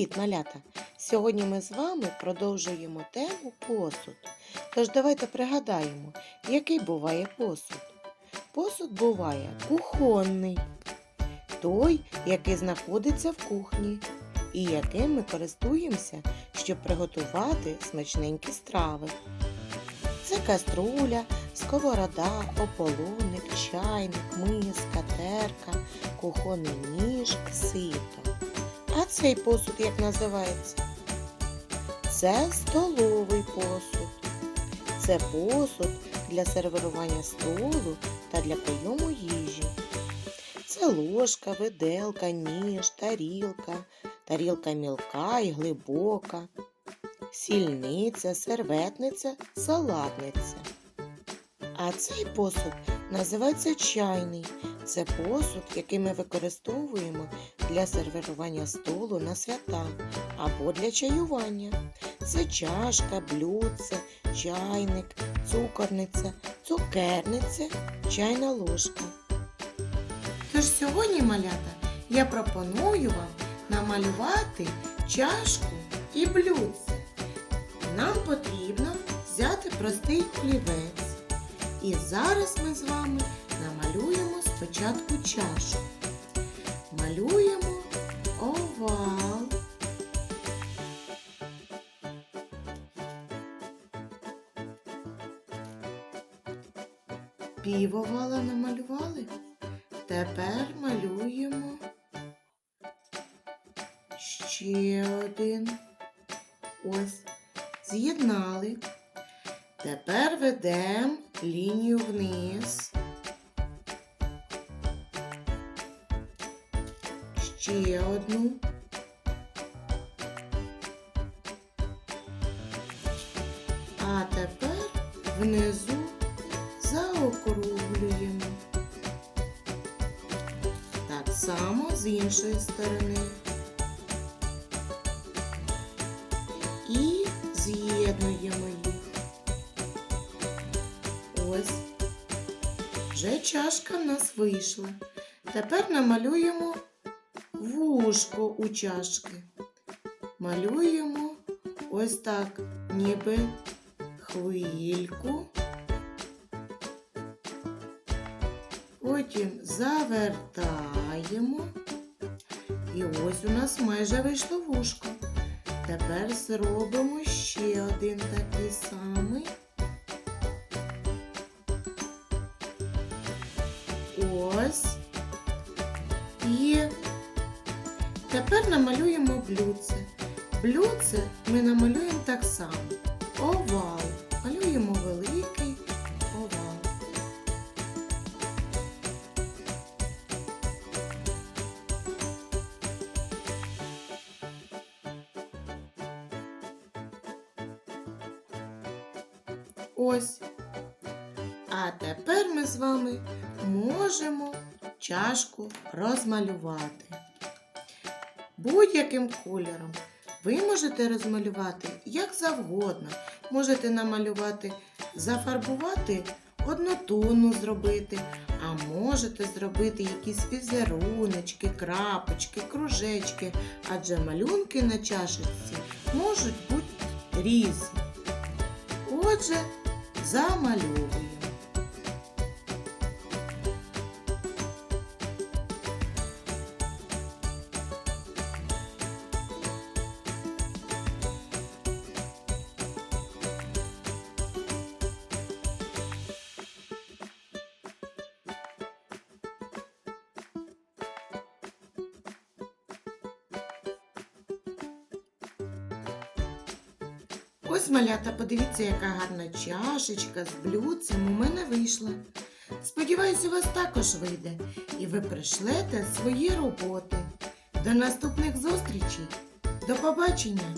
Привіт, малята! Сьогодні ми з вами продовжуємо тему посуд. Тож давайте пригадаємо, який буває посуд. Посуд буває кухонний, той, який знаходиться в кухні, і яким ми користуємося, щоб приготувати смачненькі страви. Це каструля, сковорода, ополоник, чайник, миска, терка, кухонний ніж, сито. А цей посуд як називається? Це столовий посуд. Це посуд для сервірування столу та для прийому їжі. Це ложка, виделка, ніж, тарілка, тарілка мілка і глибока, сільниця, серветниця, салатниця. А цей посуд називається чайний. Це посуд, який ми використовуємо для сервірування столу на свята або для чаювання. Це чашка, блюдце, чайник, цукорниця, цукерниця, чайна ложка. Тож сьогодні, малята, я пропоную вам намалювати чашку і блюдце. Нам потрібно взяти простий олівець. І зараз ми з вами намалюємо спочатку чашу. Півовала намалювали. Тепер малюємо ще один. Ось, з'єднали. Тепер ведемо лінію вниз. Ще одну. А тепер внизу заокруглюємо. Так само з іншої сторони. І з'єднуємо їх. Ось. Вже чашка в нас вийшла. Тепер намалюємо вушко у чашки. Малюємо ось так, ніби хвильку. Потім завертаємо. І ось у нас майже вийшло вушко. Тепер зробимо ще один такий самий. Ось. І тепер намалюємо блюдце. Блюдце ми намалюємо так само. Овал. Ось. А тепер ми з вами можемо чашку розмалювати. Будь-яким кольором ви можете розмалювати як завгодно. Можете намалювати, зафарбувати, однотонну зробити, а можете зробити якісь візеруночки, крапочки, кружечки, адже малюнки на чашечці можуть бути різні. Отже, замальовуємо. Ось малята, подивіться, яка гарна чашечка з блюдцем у мене вийшла. Сподіваюсь, у вас також вийде, і ви пришлете свої роботи. До наступних зустрічей. До побачення!